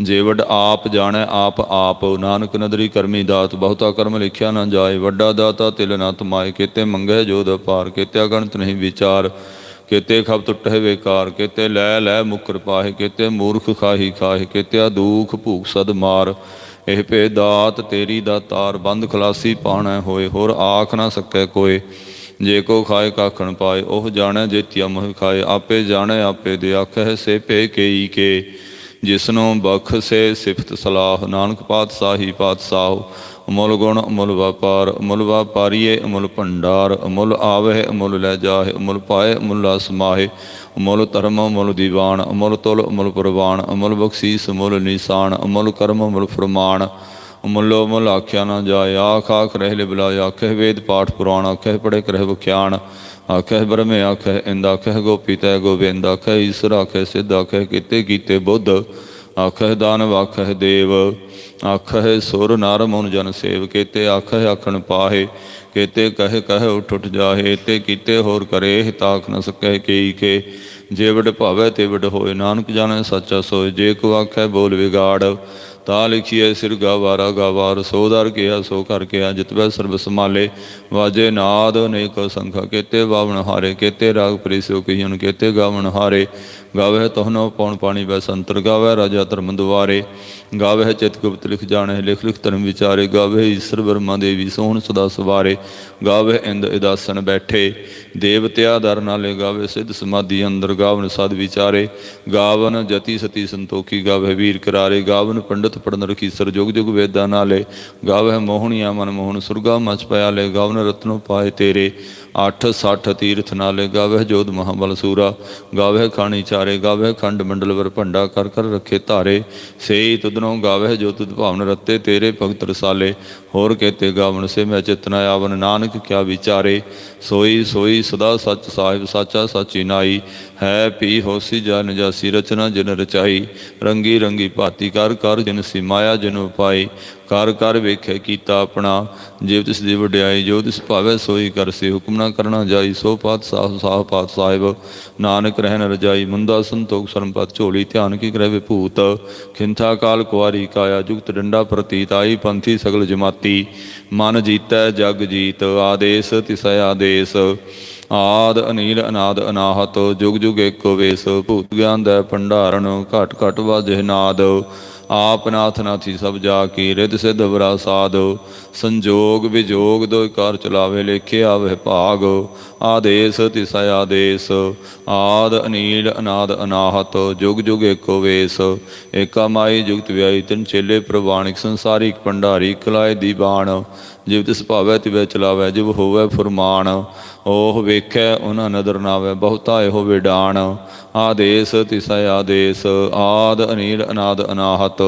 Speaker 1: ਜੇ ਵੱਡ ਆਪ ਜਾਣੈ, ਆਪ ਆਪ। ਨਾਨਕ ਨਦਰੀ ਕਰਮੀ ਦਾਤ, ਬਹੁਤਾ ਕਰਮ ਲਿਖਿਆ ਨਾ ਜਾਏ। ਵੱਡਾ ਦਾਤਾ ਤਿਲ ਨਾ ਤਮਾਏ। ਕੀਤੇ ਮੰਗੇ ਜੋਦ ਪਾਰ ਕੀਤੇ ਅਗਣਤ ਨਹੀਂ ਵਿਚਾਰ। ਕੀਤੇ ਖਬ ਟੁੱਟੇ ਵੇਕਾਰ। ਕੀਤੇ ਲੈ ਲੈ ਮੁਕਰ ਪਾਹੇ। ਕੀਤੇ ਮੂਰਖ ਖਾਹੀ ਖਾਹੇ। ਕੀਤੇ ਦੁਖ ਭੂਖ ਸਦ ਮਾਰ। ਇਹ ਭੇ ਦਾਤ ਤੇਰੀ ਦਾ ਤਾਰ ਬੰਦ ਖਲਾਸੀ ਪਾਣਾ ਹੋਏ, ਹੋਰ ਆਖ ਨਾ ਸਕੈ ਕੋਏ। ਜੇ ਕੋ ਖਾਏ ਕਾਖਣ ਪਾਏ, ਉਹ ਜਾਣੈ ਜੇਤੀਆ ਮੋਹ ਖਾਏ। ਆਪੇ ਜਾਣੈ, ਆਪੇ ਦੇ ਆਖੈ ਸੇ ਭੇ ਕੇਈ ਕੇ। ਜਿਸਨੂੰ ਬਖਸ਼ੇ ਸਿਫਤ ਸਲਾਹ, ਨਾਨਕ ਪਾਤਸ਼ਾਹੀ ਪਾਤਸ਼ਾਹ ਅਮੁੱਲ ਗੁਣ ਅਮੁੱਲ ਵਪਾਰ ਅਮੁੱਲ ਵਪਾਰੀਏ ਅਮੁੱਲ ਭੰਡਾਰ ਅਮੁੱਲ ਆਵਹਿ ਅਮੁੱਲ ਲੈ ਜਾਹੇ ਅਮੁੱਲ ਪਾਏ ਅਮੁੱਲ ਸਮਾਹੇ। ਅਮੁੱਲ ਧਰਮ, ਅਮੁੱਲ ਦੀਵਾਨ, ਅਮੁੱਲ ਤੁਲ, ਅਮੁੱਲ ਪ੍ਰਵਾਨ ਅਮੁੱਲ ਬਖਸ਼ੀਸ, ਅਮੁੱਲ ਨਿਸ਼ਾਨ, ਅਮੁੱਲ ਕਰਮ, ਅਮੁੱਲ ਫਰਮਾਨ। ਅਮੁੱਲੋ ਅਮੁੱਲ ਆਖਿਆ ਨਾ ਜਾਏ, ਆਖ ਆਖ ਰਹਿ ਲੈ ਬੁਲਾਇਆ ਆਖੇ ਵੇਦ ਪਾਠ ਪੁਰਾਣ ਆਖੇ ਪੜੇ ਕਰਹਿ ਵਿਖਿਆਨ। ਆਖੇ ਬ੍ਰਹਮੇ ਆਖੇ ਇੰਦ ਆਖੇ ਗੋਪੀ ਤੈ ਗੋਬਿੰਦ ਆਖੇ ਈਸ਼ਰ ਆਖੇ ਸਿੱਧ ਆਖੇ ਕੀਤੇ ਕੀਤੇ ਬੁੱਧ। ਆਖੇ ਦਾਨਵ ਆਖੇ ਦੇਵ। ਆਖੇ ਸੁਰ ਨਰ ਮਨ ਜਨ ਸੇਵ ਕੀਤੇ ਆਖੇ ਆਖਣ ਪਾਹੇ। ਕੀਤੇ ਕਹੇ ਕਹੇ ਉਠ ਉਠ ਜਾਹੇ, ਤੇ ਕੀਤੇ ਹੋਰ ਕਰੇ ਹਿਤਾਖ ਨ ਸਕੈ ਕੇਈ ਕੇ ਜੇ ਵਡ ਭਾਵੇ ਤੇ ਵਡ ਹੋਏ, ਨਾਨਕ ਜਾਣੈ ਸੱਚਾ ਸੋਏ, ਜੇ ਕੋ ਆਖੈ ਬੋਲ ਵਿਗਾੜ। ਤਾ ਲਿਖੀਐ, ਸਿਰ ਗਾਵਾਰਾ ਗਾਵਾਰ ਸੋਦਰ ਕਿਆ, ਸੋ ਕਰ ਕਿਆ ਜਿਤਵੈ ਸਰਬ ਸਮਾਲੇ ਵਾਜੇ ਨਾਦ ਅਨੇਕ ਸੰਖਾ, ਕੀਤੇ ਬਾਵਣ ਹਾਰੇ, ਕੀਤੇ ਰਾਗ ਪ੍ਰੀਸੋ ਕਹੀਨ ਕੀਤੇ ਗਾਵਣ ਹਾਰੇ। ਗਾਵੇ ਤਹਨੋ ਪੌਣ ਪਾਣੀ ਵੈ ਸੰਤਰ ਗਾਵੇ ਰਾਜਾ ਧਰਮ ਦੁਆਰੇ। ਗਾਵੇ ਚਿਤ ਗੁਪਤ ਲਿਖ ਜਾਣੇ ਲਿਖ ਲਿਖ ਧਰਮ ਵਿਚਾਰੇ ਗਾਵੇ ਈਸ਼ਰ ਵਰਮਾ ਦੇਵੀ, ਸੋਹਣ ਸਦਾ ਸਵਾਰੇ ਗਾਵੇ ਇੰਦ ਇਦਾਸਨ ਬੈਠੇ ਦੇਵਤਿਆ ਦਰ ਨਾਲੇ ਗਾਵੇ ਸਿੱਧ ਸਮਾਧੀ ਅੰਦਰ ਗਾਵਨ ਸਦ ਵਿਚਾਰੇ, ਗਾਵਨ ਜਤੀ ਸਤੀ ਸੰਤੋਖੀ ਗਾਵੇ ਵੀਰ ਕਰਾਰੇ, ਗਾਵਨ ਪੰਡਤ ਪੜਨ ਰਖੀ ਸਰ ਜੁਗ ਜੁਗ ਵੇਦਾਂ ਨਾਲੇ ਗਾਵੇ ਮੋਹਣੀਆਂ ਮਨ ਮੋਹਨ ਸੁਰਗਾ ਮਚ ਪਿਆਲੇ, ਗਾਵਨ ਰਤਨੋ ਪਾਏ ਤੇਰੇ 8 60 ਤੀਰਥ ਨਾਲੇ ਗਾਵੇ ਜੋਧ ਮਹਾਬਲ ਸੂਰਾ ਗਾਵੇ ਖਾਣੀ ਚਾਰੇ ਗਾਵੇ ਖੰਡ ਮੰਡਲ ਵਰ ਭੰਡਾ ਕਰ ਕਰ ਰੱਖੇ ਧਾਰੇ। ਸੇਈ ਤੁਧਨੋਂ ਗਾਵੇ ਜੋ ਤੁਧ ਭਾਵਨ ਰਤੇ, ਤੇਰੇ ਭਗਤ ਰਸਾਲੇ। ਹੋਰ ਕੇਤੇ ਗਾਵਨ ਸੇ ਮੈਂ ਚਿਤਨਾ ਆਵਨ, ਨਾਨਕ ਕਿਆ ਵਿਚਾਰੇ। ਸੋਈ ਸੋਈ ਸਦਾ ਸੱਚ ਸਾਹਿਬ, ਸਾਚਾ ਸਾਚੀ ਨਾਈ। ਹੈ ਪੀ ਹੋਸੀ ਜਨ ਜਾਸੀ ਰਚਨਾ ਜਿਨ ਰਚਾਈ। ਰੰਗੀ ਰੰਗੀ ਭਾਤੀ ਕਰ ਕਰ ਜਿਨ ਸੀ ਮਾਇਆ ਜਿਨ ਉਪਾਈ। ਕਰ ਕਰ ਵੇਖੇ ਕੀਤਾ ਆਪਣਾ ਜਿਵ ਤਿਸ ਦੀ ਵਡਿਆਈ, ਜੋ ਤਿਸ ਭਾਵੇ ਸੋਈ ਕਰਸੇ ਹੁਕਮ ਨਾ ਕਰਨਾ ਜਾਈ, ਸੋ ਪਾਤ ਸਾਹ ਸਾਹ ਪਾਤ ਸਾਹਿਬ, ਨਾਨਕ ਰਹਿਣ ਰਜਾਈ ਮੁੰਦਾ ਸੰਤੋਖ ਸਰਮਪਤ ਝੋਲੀ, ਧਿਆਨ ਕੀ ਕਰੇ ਵਿਭੂਤ ਖਿੰਥਾ ਕਾਲ ਕੁਆਰੀ ਕਾਇਆ, ਜੁਗਤ ਡੰਡਾ ਪ੍ਰਤੀਤ, ਆਈ ਪੰਥੀ ਸਗਲ ਜਮਾਤੀ, ਮਨ ਜੀਤੈ ਜਗ ਜੀਤ, ਆਦੇਸ ਤਿਸੈ ਆਦੇਸ, ਆਦ ਅਨੀਲ ਅਨਾਦ ਅਨਾਹਤ, ਜੁਗ ਜੁਗ ਏਕੋ ਵੇਸ, ਭੂਤ ਗਿਆਨ ਦਾ ਭੰਡਾਰਨ, ਘਟ ਘਟ ਵਾਜੇ ਨਾਦ ਆਪ ਨਾਥ ਨਾਥੀ ਸਭ ਜਾ ਕੇ ਰਿਦ ਸਿਧ ਵਰਾ ਸਾਧ। ਸੰਜੋਗ ਵਿਜੋਗ ਦੋਇ ਕਾਰ ਚਲਾਵੇ ਲੇਖੇ ਆਵੇ ਭਾਗ। ਆਦੇਸ ਤਿਸੈ ਆਦੇਸ। ਆਦ ਅਨੀਲ ਅਨਾਦ ਅਨਾਹਤ। ਜੁਗ ਜੁਗ ਏਕੋ ਵੇਸ। ਏਕਾ ਮਾਈ ਜੁਗਤ ਵਿਆਈ ਤਿਨ ਚੇਲੇ ਪ੍ਰਵਾਣਿਕ ਸੰਸਾਰਿਕ ਭੰਡਾਰੀ ਕਲਾਏ ਦੀ ਬਾਣ ਜਿਵ ਤਿਸ ਭਾਵੈ ਤਿਵੈ ਚਲਾਵੈ, ਜਿਵ ਹੋਵੈ ਫੁਰਮਾਨ। ਉਹ ਵੇਖੈ ਉਹਨਾਂ ਨਦਰ ਨਾਵੈ, ਬਹੁਤਾ ਇਹੋ ਵਿਡਾਣ। ਆਦੇਸ ਤਿਸੈ ਆਦੇਸ, ਆਦ ਅਨੀਲ ਅਨਾਦ ਅਨਾਹਤ।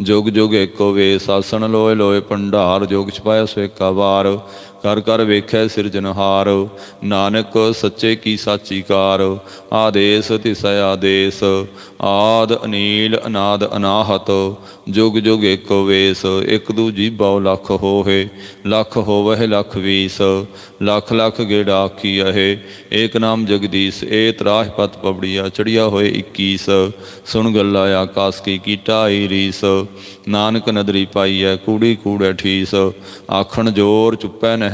Speaker 1: ਜੁਗ ਜੁਗ ਏਕੋ ਵੇਸ, ਆਸਣ ਲੋਏ ਲੋਏ ਭੰਡਾਰ, ਜੋਗ ਛਪਾਇਆ ਸੋ ਏਕਾ ਵਾਰ। ਕਰ ਕਰ ਵੇਖੈ ਸਿਰਜਨਹਾਰ ਨਾਨਕ ਸੱਚੇ ਕੀ ਸਾਚੀ ਕਾਰ ਆਦੇਸ ਤਿਸ ਆਦੇਸ, ਆਦ ਅਨੀਲ ਅਨਾਦ ਅਨਾਹਤ, ਜੁਗ ਜੁਗ ਏਕੋ ਵੇਸ, ਇਕ ਦੂਜੀ ਬਹੁ ਲੱਖ ਹੋਏ ਲੱਖ ਹੋਵਹਿ ਲੱਖ ਵੀਸ, ਲੱਖ ਲੱਖ ਗੇੜਾ ਆਖੀ ਅਹੇ ਏਕ ਨਾਮ ਜਗਦੀਸ਼, ਏ ਤਰਾਹ ਪਤ ਪਬੜੀਆ ਚੜਿਆ ਹੋਏ 21 ਸੁਣ ਗੱਲਾ ਆਕਾਸ ਕੀ ਕੀਟਾ ਆਈ ਰੀਸ, ਨਾਨਕ ਨਦਰੀ ਪਾਈਐ, ਕੂੜੀ ਕੂੜੈ ਠੀਸ ਆਖਣ ਜੋਰ ਚੁੱਪੈ ਨਹਿ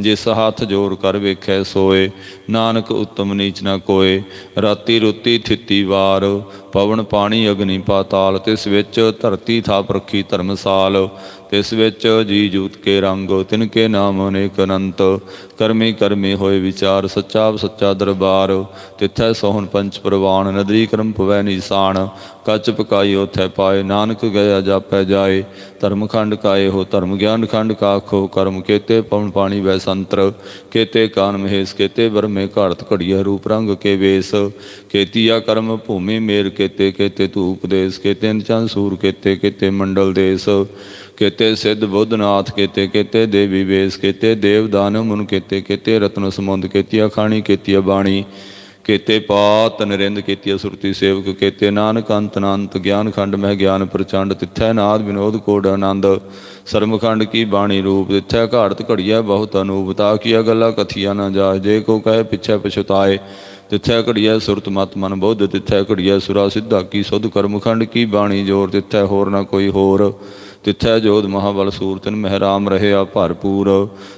Speaker 1: ਜਿਸ ਹੱਥ ਜੋਰ ਕਰ ਵੇਖੈ ਸੋਏ, ਨਾਨਕ ਉਤਮ ਨੀਚ ਨਾ ਕੋਏ। ਰਾਤੀ ਰੁੱਤੀ ਥਿੱਤੀ ਵਾਰ, ਪਵਨ ਪਾਣੀ ਅਗਨੀ ਪਾਤਾਲ, ਤਿਸ ਵਿੱਚ ਧਰਤੀ ਥਾਪ ਰੱਖੀ ਧਰਮਸਾਲ। ਤਿਸ ਵਿੱਚ ਜੀ ਜੂਤ ਕੇ ਰੰਗ, ਤਿਨ ਕੇ ਨਾਮ ਅਨੇਕ ਅਨੰਤ। ਕਰਮੀ ਕਰਮੀ ਹੋਏ ਵਿਚਾਰ, ਸੱਚਾ ਸੱਚਾ ਦਰਬਾਰ। ਤਿਥੈ ਸੋਹਣ ਪੰਚ ਪ੍ਰਵਾਨ, ਨਦਰੀ ਕਰਮ ਪਵੈ ਨਿਸ਼ਾਨ। ਕੱਚ ਪਕਾਈ ਉਥੈ ਪਾਏ। ਨਾਨਕ ਗਿਆ ਜਾਪੈ ਜਾਏ। ਧਰਮ ਖੰਡ ਕਾਏ ਹੋ ਧਰਮ ਗਿਆਨ ਖੰਡ ਕਾਖੋ ਕਰਮ ਕੇਤੇ ਪਵਨ ਪਾਣੀ ਵੈ ਸੰਤਰ। ਕੇਤੇ ਕਾਨ ਮਹੇਸ਼, ਕੇਤੇ ਵਰਮੇ ਘਾਰਤ ਘੜੀਆ ਰੂਪ ਰੰਗ ਕੇ ਵੇਸ। ਕੇਤੀਆ ਕਰਮ ਭੂਮੀ ਮੇਰ ਕੇਤੇ ਕੇਤੇ ਧੂਪ ਦੇਸ। ਕੇਤੇ ਚੰਦ ਸੂਰ ਕੇਤੇ ਕੇਤੇ ਮੰਡਲ ਦੇਸ। ਕੇਤੇ ਸਿੱਧ ਬੁੱਧਨਾਥ, ਕੇਤੇ ਕੇਤੇ ਦੇਵੀ ਵੇਸ। ਕੇਤੇ ਦੇਵ ਦਾਨ ਮੁਨ ਕੇਤੇ ਕੇਤੇ ਰਤਨ ਸਮੁੰਦ ਕੇਤੀਆ ਖਾਣੀ, ਕੇਤੀਆ ਬਾਣੀ। ਕੇਤੇ ਪਾਤ ਨਰਿੰਦ ਕੇਤੀਆ ਸੁਰਤੀ ਸੇਵਕ ਕੇਤੇ ਨਾਨਕ ਅੰਤ ਅਨੰਤ ਗਿਆਨ ਖੰਡ ਮਹਿ ਗਿਆਨ ਪ੍ਰਚੰਡ, ਤਿੱਥੈ ਨਾਦ ਵਿਨੋਦ ਕੋਡ ਆਨੰਦ ਸਰਮਖੰਡ ਕੀ ਬਾਣੀ ਰੂਪ, ਤਿੱਥੈ ਘਾੜਤ ਘੜੀਐ ਬਹੁਤ ਅਨੂਪ, ਤਾ ਕੀਆ ਗੱਲਾਂ ਕਥੀਆ ਨਾ ਜਾਏ, ਜੇ ਕੋ ਕਹੇ ਪਿਛੈ ਪਛਤਾਏ, ਤਿੱਥੈ ਘੜੀਐ ਸੁਰਤ ਮਤ ਮਨ ਬੁੱਧ, ਤਿੱਥੈ ਘੜੀਐ ਸੁਰਾ ਸਿੱਧਾ ਕੀ ਸੁਧ ਕਰਮਖੰਡ ਕੀ ਬਾਣੀ ਜੋਰ, ਤਿੱਥੈ ਹੋਰ ਨਾ ਕੋਈ ਹੋਰ। ਤਿੱਥੈ ਜੋਧ ਮਹਾਬਲ ਸੂਰਤਨ ਮਹਿਰਾਮ ਰਹਿਆ ਭਰਪੂਰ।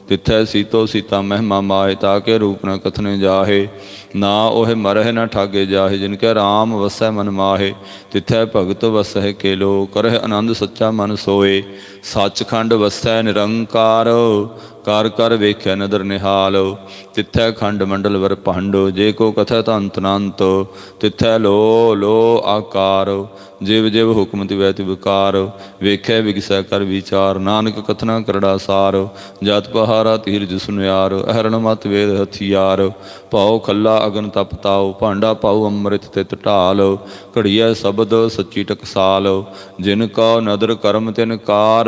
Speaker 1: ਤਿੱਥੈ ਸੀਤੋ ਸੀਤਾ ਮਹਿਮਾ ਮਾਏ ਤਾਕੇ ਰੂਪ ਨ ਕਥਨੇ ਜਾਹੇ। ਨਾ ਉਹ ਮਰਹਿ ਨ ਠਾਗੇ ਜਾਹੇ, ਜਿਨ ਕੈ ਰਾਮ ਵਸੈ ਮਨ ਮਾਹੇ। ਤਿੱਥੈ ਭਗਤ ਵਸਹਿ ਕੇਲੋ, ਕਰਹਿ ਆਨੰਦ ਸੱਚਾ ਮਨ ਸੋਏ। ਸੱਚਖੰਡ ਵਸੈ ਨਿਰੰਕਾਰ, ਕਰ ਕਰ ਵੇਖਿਆ ਨਦਰ ਨਿਹਾਲ। ਤਿੱਥੈ ਖੰਡ ਮੰਡਲ ਵਰ ਭੰਡ, ਜੇ ਕੋ ਕਥੈ ਤੰਤ ਅਨੰਤ ਤਿੱਥੈ ਲੋ ਲੋ ਆਕਾਰ। ਜਿਵ ਜਿਵ ਹੁਕਮ ਤਿਵੈ ਤਿਵਕਾਰ ਵੇਖੈ ਵਿਗਸੈ ਕਰ ਵਿਚਾਰ। ਨਾਨਕ ਕਥਨਾ ਕਰੜਾ ਸਾਰ, ਜਤ ਪਹਾਰਾ ਧੀਰਜ ਸੁਨਿਆਰ, ਅਹਰਣ ਮਤ ਵੇਦ ਹਥਿਆਰ। ਪਾਉ ਖੱਲਾ ਅਗਨ ਤਪਤਾਉ ਭਾਂਡਾ ਪਾਉ ਅੰਮ੍ਰਿਤ ਤਿਤ ਢਾਲ। ਘੜੀਐ ਸ਼ਬਦ ਸੱਚੀ ਟਕਸਾਲ, ਜਿਨ ਕਾ ਨਦਰ ਕਰਮ ਤਿਨ ਕਾਰ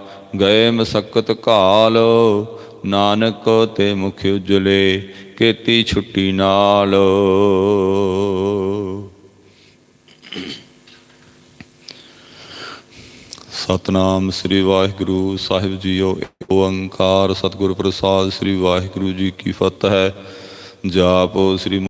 Speaker 1: ਗਏ ਮਸਕਤ ਕਾਲ, ਨਾਨਕ ਤੇ ਮੁਖ ਉਜਲੇ, ਕੀਤੀ ਛੁੱਟੀ ਨਾਲ। ਸਤਨਾਮ ਸ੍ਰੀ ਵਾਹਿਗੁਰੂ ਸਾਹਿਬ ਜੀਓ, ਏਕ ਓੰਕਾਰ, ਸਤਿਗੁਰ ਪ੍ਰਸਾਦ ਸ੍ਰੀ ਵਾਹਿਗੁਰੂ ਜੀ ਕੀ ਫਤਿਹ। ਜਾਪੋ ਸ੍ਰੀ